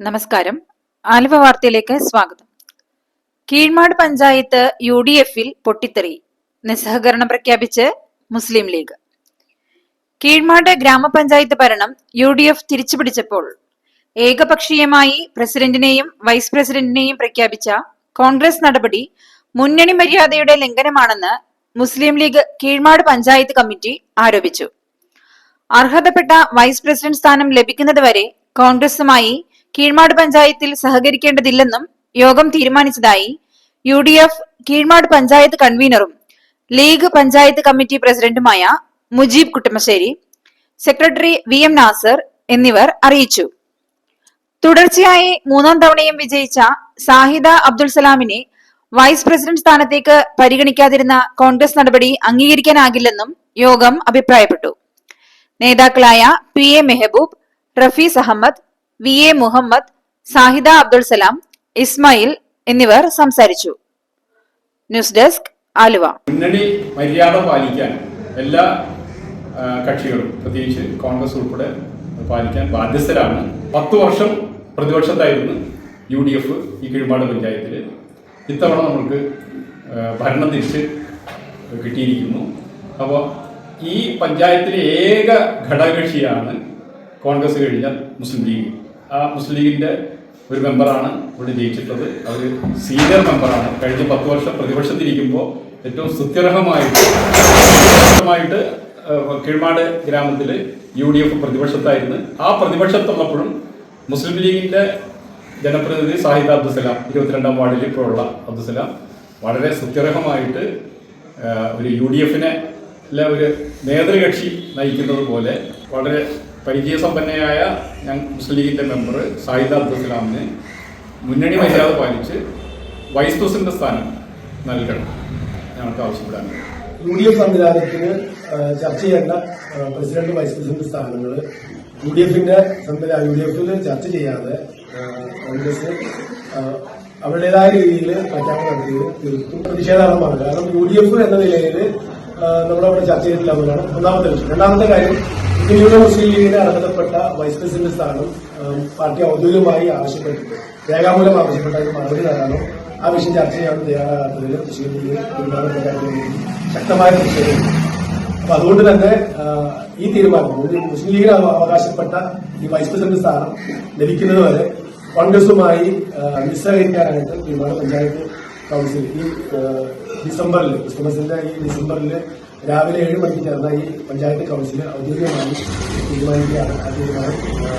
നമസ്കാരം. ആലുവ വാർത്തയിലേക്ക് സ്വാഗതം. കീഴ്മാട് പഞ്ചായത്ത് യു ഡി എഫിൽ പൊട്ടിത്തെറി നിസ്സഹകരണം പ്രഖ്യാപിച്ച് മുസ്ലിം ലീഗ്. കീഴ്മാട് ഗ്രാമപഞ്ചായത്ത് ഭരണം യു ഡി എഫ് തിരിച്ചുപിടിച്ചപ്പോൾ ഏകപക്ഷീയമായി പ്രസിഡന്റിനെയും വൈസ് പ്രസിഡന്റിനെയും പ്രഖ്യാപിച്ച കോൺഗ്രസ് നടപടി മുന്നണി മര്യാദയുടെ ലംഘനമാണെന്ന് മുസ്ലിം ലീഗ് കീഴ്മാട് പഞ്ചായത്ത് കമ്മിറ്റി ആരോപിച്ചു. അർഹതപ്പെട്ട വൈസ് പ്രസിഡന്റ് സ്ഥാനം ലഭിക്കുന്നതുവരെ കോൺഗ്രസുമായി കീഴ്മാട് പഞ്ചായത്തിൽ സഹകരിക്കേണ്ടതില്ലെന്നും യോഗം തീരുമാനിച്ചതായി U D F Keezhmad panchayat കൺവീനറും league panchayat committee പ്രസിഡന്റുമായ Mujeeb Kuttamassery secretary V M Nasar എന്നിവർ അറിയിച്ചു. തുടർച്ചയായി മൂന്നാം തവണയും വിജയിച്ച സാഹിദ അബ്ദുൾ സലാമിനെ വൈസ് പ്രസിഡന്റ് സ്ഥാനത്തേക്ക് പരിഗണിക്കാതിരുന്ന കോൺഗ്രസ് നടപടി അംഗീകരിക്കാനാകില്ലെന്നും യോഗം അഭിപ്രായപ്പെട്ടു. നേതാക്കളായ P A Mehboob Rafees Ahammed V. A. Muhammad Sahida Abdul Salam Ismail എന്നിവർ സംസാരിച്ചു. News desk Aluva. മുന്നണി മര്യാദ പാലിക്കാൻ എല്ലാ കക്ഷികളും പ്രത്യേകിച്ച് കോൺഗ്രസ് ഉൾപ്പെടെ പാലിക്കാൻ ബാധ്യസ്ഥരാണ്. പത്ത് വർഷം പ്രതിപക്ഷത്തായിരുന്നു യു ഡി എഫ് ഈ കീഴ്പാട് പഞ്ചായത്തിൽ ഇത്തവണ നമുക്ക് ഭരണം തിരിച്ച് കിട്ടിയിരിക്കുന്നു. അപ്പോൾ ഈ പഞ്ചായത്തിലെ ഏക ഘടകകക്ഷിയാണ് കോൺഗ്രസ് കഴിഞ്ഞ മുസ്ലിം ലീഗ്. ആ മുസ്ലിം ലീഗിന്റെ ഒരു മെമ്പറാണ് ഇവിടെ ജയിച്ചിട്ടുള്ളത്. അവർ സീനിയർ മെമ്പറാണ്. കഴിഞ്ഞ പത്ത് വർഷം പ്രതിപക്ഷത്തിരിക്കുമ്പോൾ ഏറ്റവും സുത്യർഹമായിട്ട് കീഴ്മാട് ഗ്രാമത്തിൽ യു ഡി എഫ് പ്രതിപക്ഷത്തായിരുന്നു. ആ പ്രതിപക്ഷത്തുള്ളപ്പോഴും മുസ്ലിം ലീഗിന്റെ ജനപ്രതിനിധി സാഹിദ് അബ്ദുസലാം ഇരുപത്തിരണ്ടാം വാർഡിൽ ഇപ്പോഴുള്ള അബ്ദുസലാം വളരെ സുത്യർഹമായിട്ട് ഒരു യു ഡി എഫിനെ ഒരു നേതൃകക്ഷി നയിക്കുന്നത് പോലെ വളരെ പരിചയസമ്പന്നയായ മുസ്ലിം ലീഗിന്റെ മെമ്പർ സാഹിദ് അബ്ദുസലാമിന് മുന്നണി മര്യാദ പാലിച്ച് വൈസ് പ്രസിഡന്റ് സ്ഥാനം നൽകണം. ഞങ്ങൾക്ക് ആവശ്യപ്പെടാനുണ്ട് യു ഡി എഫ് സംവിധാനത്തിന് ചർച്ച ചെയ്യേണ്ട പ്രസിഡന്റ് വൈസ് പ്രസിഡന്റ് സ്ഥാനങ്ങൾ യു ഡി എഫിന്റെ യു ഡി എഫിൽ ചർച്ച ചെയ്യാതെ കോൺഗ്രസ് അവരുടേതായ രീതിയിൽ പ്രഖ്യാപനം നടത്തിയത് തീർത്തും പ്രതിഷേധാർഹമാണ്. കാരണം യു ഡി എഫ് എന്ന നിലയിൽ നമ്മളവിടെ ചർച്ച ചെയ്തിട്ടില്ല എന്നുള്ളതാണ് ഒന്നാമത്തെ ലക്ഷ്യം രണ്ടാമത്തെ കാര്യം ഇന്ത്യയുടെ മുസ്ലിം ലീഗിന് അർഹതപ്പെട്ട വൈസ് പ്രസിഡന്റ് സ്ഥാനം പാർട്ടി ഔദ്യോഗികമായി ആവശ്യപ്പെട്ടിട്ടുണ്ട് രേഖാമൂലം ആവശ്യപ്പെട്ട മറുപടി തരാനോ ആ വിഷയം ചർച്ച ചെയ്യാൻ തയ്യാറാകാത്തതിൽ മുസ്ലിം ലീഗ് ശക്തമായ പ്രതിഷേധം. അപ്പൊ അതുകൊണ്ട് തന്നെ ഈ തീരുമാനം മുസ്ലിം ലീഗിന് അവ- അവകാശപ്പെട്ട ഈ വൈസ് പ്രസിഡന്റ് സ്ഥാനം ലഭിക്കുന്നത് വരെ കോൺഗ്രസുമായി നിസ്സഹകരിക്കാനായിട്ട് തീരുമാനം പഞ്ചായത്ത് കൗൺസിൽ ഈ ഡിസംബറിൽ ക്രിസ്മസിന്റെ ഈ ഡിസംബറിൽ രാവിലെ ഏഴ് മണിക്ക് ചേർന്ന ഈ പഞ്ചായത്ത് കൗൺസിൽ ഔദ്യോഗികമായി തീരുമാനിക്കുകയാണ്. ആ തീരുമാനം ആ,